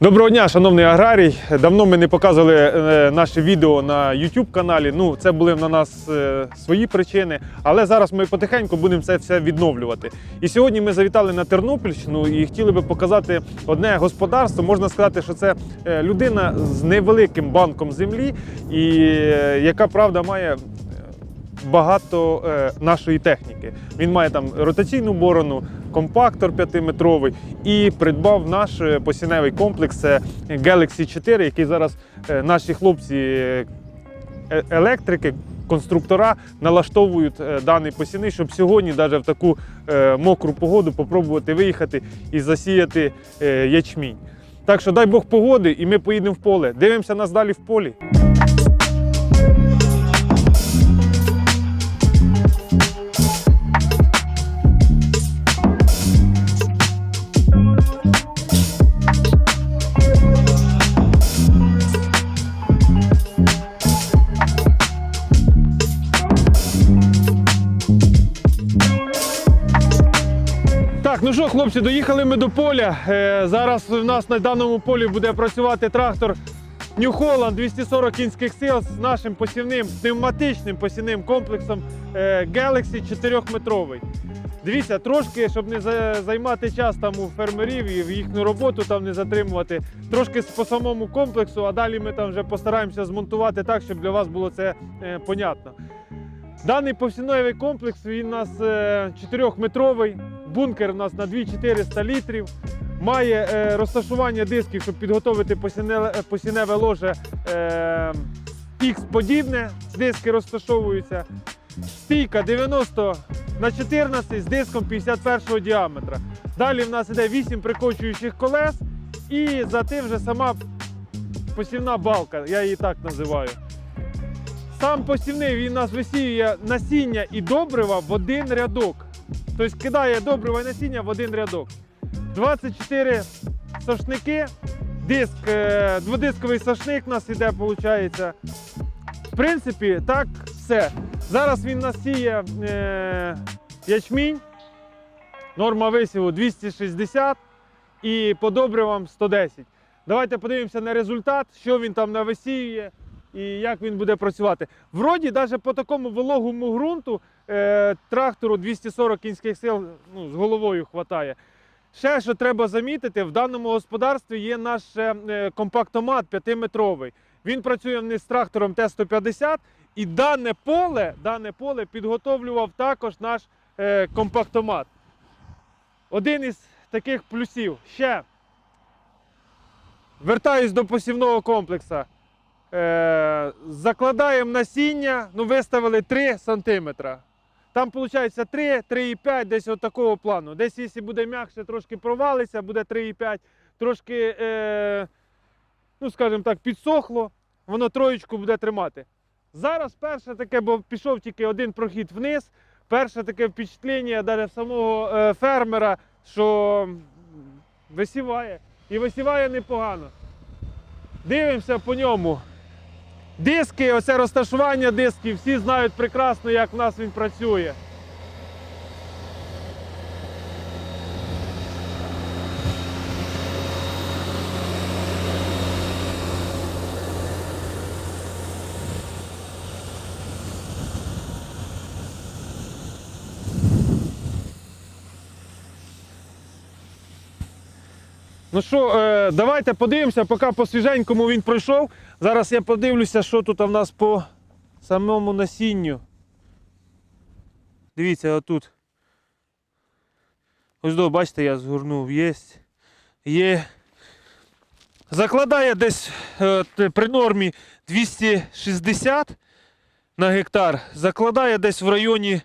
Доброго дня, шановний аграрій. Давно ми не показували е, наше відео на YouTube каналі. Ну, це були на нас е, свої причини, але зараз ми потихеньку будемо це все відновлювати. І сьогодні ми завітали на Тернопільщину і хотіли би показати одне господарство. Можна сказати, що це е, людина з невеликим банком землі, і яка правда має багато е, нашої техніки. Він має там ротаційну борону, компактор 5-метровий і придбав наш е, посіневий комплекс Galaxy 4, який зараз е, наші хлопці е, е- електрики. Конструктора налаштовують е, даний посівний, щоб сьогодні, навіть в таку е, мокру погоду, попробувати виїхати і засіяти е, ячмінь. Так що дай Бог погоди, і ми поїдемо в поле. Дивимося нас далі в полі. Ну що, хлопці, доїхали ми до поля. Е, зараз у нас на даному полі буде працювати трактор New Holland 240 кінських сил з нашим посівним пневматичним посівним комплексом е, Galaxy 4-метровий. Дивіться, трошки, щоб не займати час там у фермерів і в їхню роботу там не затримувати. Трошки по самому комплексу, а далі ми там вже постараємося змонтувати так, щоб для вас було це е, понятно. Даний повсіневий комплекс він у нас 4-метровий, бункер у нас на 2400 літрів. Має е, розташування дисків, щоб підготовити посіневе, посіневе ложе е, X-подібне. Диски розташовуються. Стійка 90 на 14 з диском 51 діаметра. Далі в нас іде 8 прикочуючих колес і за тим вже сама посівна балка, я її так називаю. Сам посівний він у нас висіює насіння і добрива в один рядок. Тобто кидає добрива і насіння в один рядок. 24 сошники, диск, е, дводисковий сошник у нас іде, виходить. В принципі, так все. Зараз він насіє е, ячмінь, норма висіву 260 і по добривам 110. Давайте подивимося на результат, що він там нависіює і як він буде працювати. Вроді, навіть по такому вологому ґрунту е, трактору 240 кінських сил ну, з головою хватає. Ще що треба замітити, в даному господарстві є наш е, компактомат 5-метровий. Він працює не з трактором Т-150, і дане поле, дане поле підготовлював також наш е, компактомат. Один із таких плюсів. Ще вертаюсь до посівного комплексу. Е, закладаємо насіння, ну виставили 3 см. Там виходить 3, 3,5, десь от такого плану. Десь, якщо буде м'якше, трошки провалиться, буде 3,5, трошки, е, ну скажімо так, підсохло, воно троєчку буде тримати. Зараз перше таке, бо пішов тільки один прохід вниз. Перше таке впечатлення навіть самого е, фермера, що висіває. І висіває непогано. Дивимося по ньому. Диски, оце розташування дисків, всі знають прекрасно, як в нас він працює. Ну що, е, давайте подивимося, поки по свіженькому він пройшов. Зараз я подивлюся, що тут в нас по самому насінню. Дивіться, отут. Ось до, бачите, я згорнув. Є. Є. Закладає десь е, при нормі 260 на гектар. Закладає десь в районі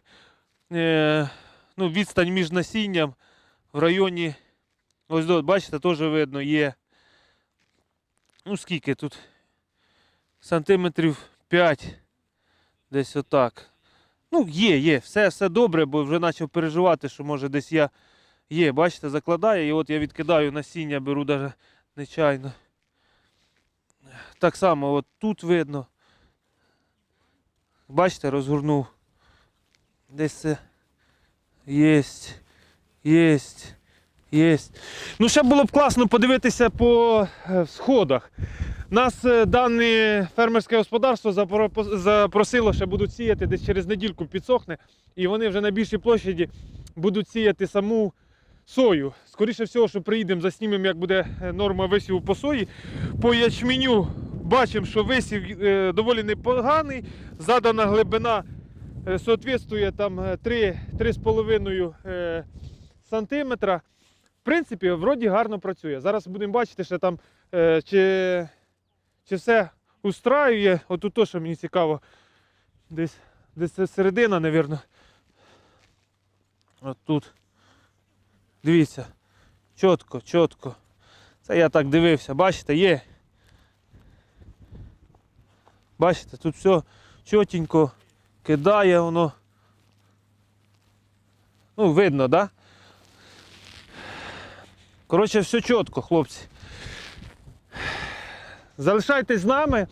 е, ну, відстань між насінням в районі. Ось тут, бачите, теж видно, є. Ну, скільки тут? Сантиметрів 5. Десь отак. Ну, є, є, все, все добре, бо вже почав переживати, що може десь я є. Бачите, закладає, і от я відкидаю насіння, беру навіть нечайно. Так само, от тут видно. Бачите, розгорнув. Десь це єсть, єсть. Є. Ну, ще було б класно подивитися по е, сходах. Нас е, дане фермерське господарство запросило, що будуть сіяти десь через недільку підсохне, і вони вже на більшій площаді будуть сіяти саму сою. Скоріше всього, що приїдемо, заснімемо, як буде е, норма висіву по сої. По ячменю бачимо, що висів доволі непоганий. Задана глибина соответствує там е, 3, 3,5 е, сантиметра. В принципі, вроді гарно працює. Зараз будемо бачити, що там е, чи, чи все устраює. Отут то, що мені цікаво. Десь, десь середина, мабуть. От тут. Дивіться. Чітко, чітко. Це я так дивився. Бачите, є. Бачите, тут все чотенько кидає воно. Ну, видно, так? Да? Коротше, все чітко, хлопці. Залишайтесь з нами,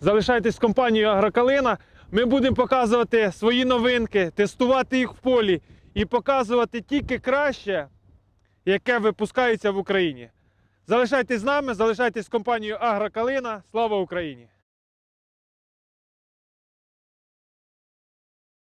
залишайтесь з компанією Агрокалина. Ми будемо показувати свої новинки, тестувати їх в полі і показувати тільки краще, яке випускається в Україні. Залишайтесь з нами, залишайтесь з компанією Агрокалина. Слава Україні!